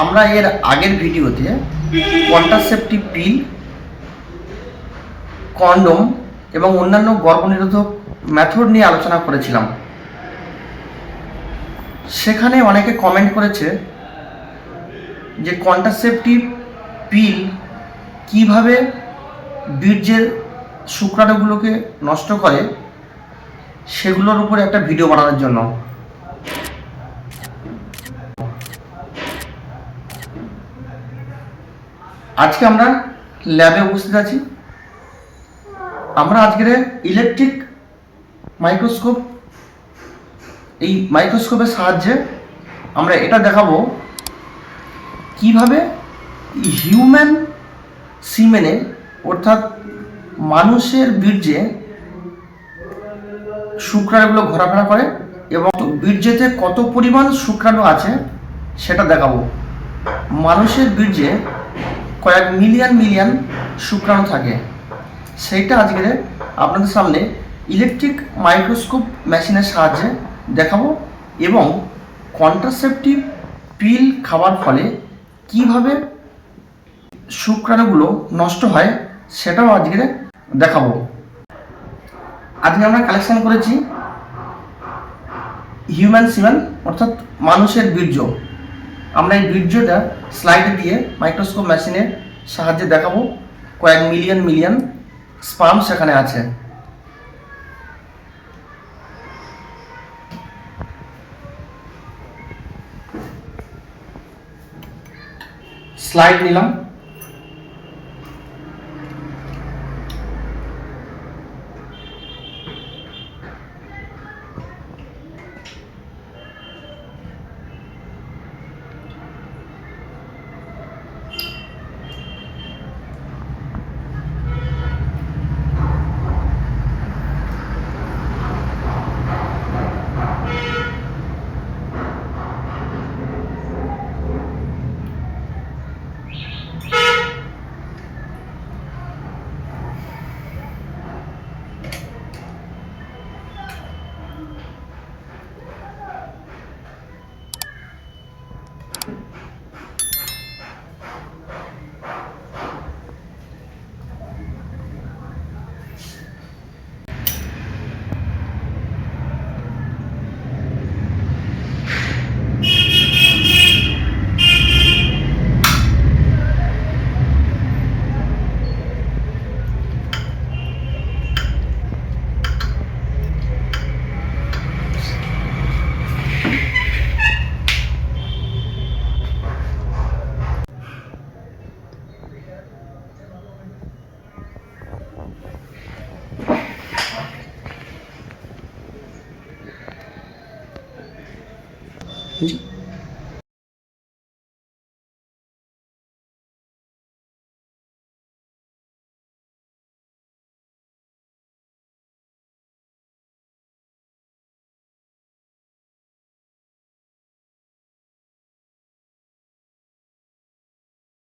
আমরা এর আগের ভিডিওতে কন্ট্রাসেপটিভ পিল কন্ডম এবং অন্যান্য গর্ভনিরোধক মেথড নিয়ে আলোচনা করেছিলাম। সেখানে অনেকে কমেন্ট করেছে যে কন্ট্রাসেপটিভ পিল কীভাবে বীর্যের শুক্রাণুগুলোকে নষ্ট করে, সেগুলোর উপরে একটা ভিডিও বানানোর জন্য। আজকে আমরা ল্যাবে উপস্থিত আছি। আমরা আজকের ইলেকট্রিক মাইক্রোস্কোপ এই মাইক্রোস্কোপের সাহায্যে আমরা এটা দেখাবো কীভাবে হিউম্যান সিমেনে অর্থাৎ মানুষের বীর্যে শুক্রাণুগুলো ঘোরাফেরা করে এবং বীর্যেতে কত পরিমাণ শুক্রাণু আছে সেটা দেখাবো। মানুষের বীর্যে কয়েক মিলিয়ন মিলিয়ন শুক্রাণু থাকে। সেইটা আজকে আপনাদের সামনে ইলেকট্রিক মাইক্রোস্কোপ মেশিনের সাহায্যে দেখাবো এবং কন্ট্রাসেপটিভ পিল খাওয়ার ফলে কীভাবে শুক্রাণুগুলো নষ্ট হয় সেটাও আজকে দেখাবো। আজকে আমরা কালেকশন করেছি হিউম্যান সিমেন অর্থাৎ মানুষের বীর্য। আমরা এই বীর্যটা স্লাইড দিয়ে মাইক্রোস্কোপ মেশিনের সাহায্যে দেখাবো। কয়েক মিলিয়ন মিলিয়ন স্পাম সেখানে আছে। স্লাইড নিলাম।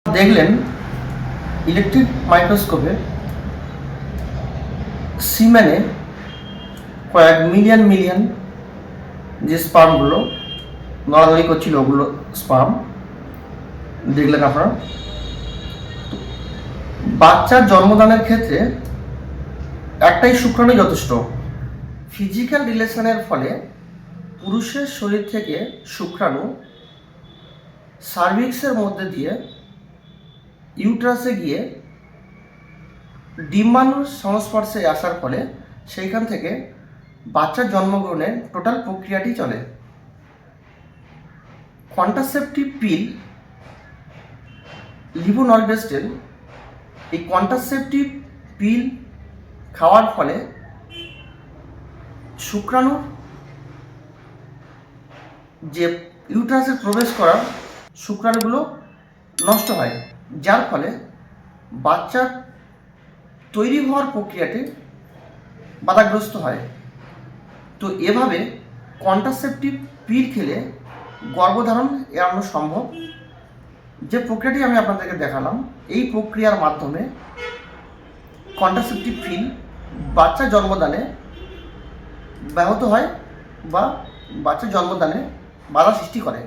দেখলেন ইলেকট্রিক মাইক্রোস্কোপে সিমেনে কয়েক মিলিয়ন মিলিয়ন যে স্পামগুলো নড়ানড়ি করছিল, ওগুলো স্পাম দেখলেন আপনারা? বাচ্চার জন্মদানের ক্ষেত্রে একটাই শুক্রাণু যথেষ্ট। ফিজিক্যাল রিলেশনের ফলে পুরুষের শরীর থেকে শুক্রাণু সার্ভিক্সের মধ্যে দিয়ে ইউট্রাসে গিয়ে ডিম্বাণুর সংস্পর্শে আসার ফলে সেইখান থেকে বাচ্চার জন্মগ্রহণের টোটাল প্রক্রিয়াটি চলে। কন্ট্রাসেপটিভ পিল লিভোনলবেস্টেল এই কন্ট্রাসেপটিভ পিল খাওয়ার ফলে শুক্রাণুর যে ইউট্রাসে প্রবেশ করার শুক্রাণুগুলো নষ্ট হয়, যার ফলে বাচ্চার তৈরি হওয়ার প্রক্রিয়াটি বাধাগ্রস্ত হয়। তো এভাবে কন্ট্রাসেপটিভ পিল খেলে গর্ভধারণ এড়ানো সম্ভব। যে প্রক্রিয়াটি আমি আপনাদেরকে দেখালাম, এই প্রক্রিয়ার মাধ্যমে কন্ট্রাসেপটিভ ফিল বাচ্চা জন্মদানে ব্যাহত হয় বা বাচ্চা জন্মদানে বাধা সৃষ্টি করে।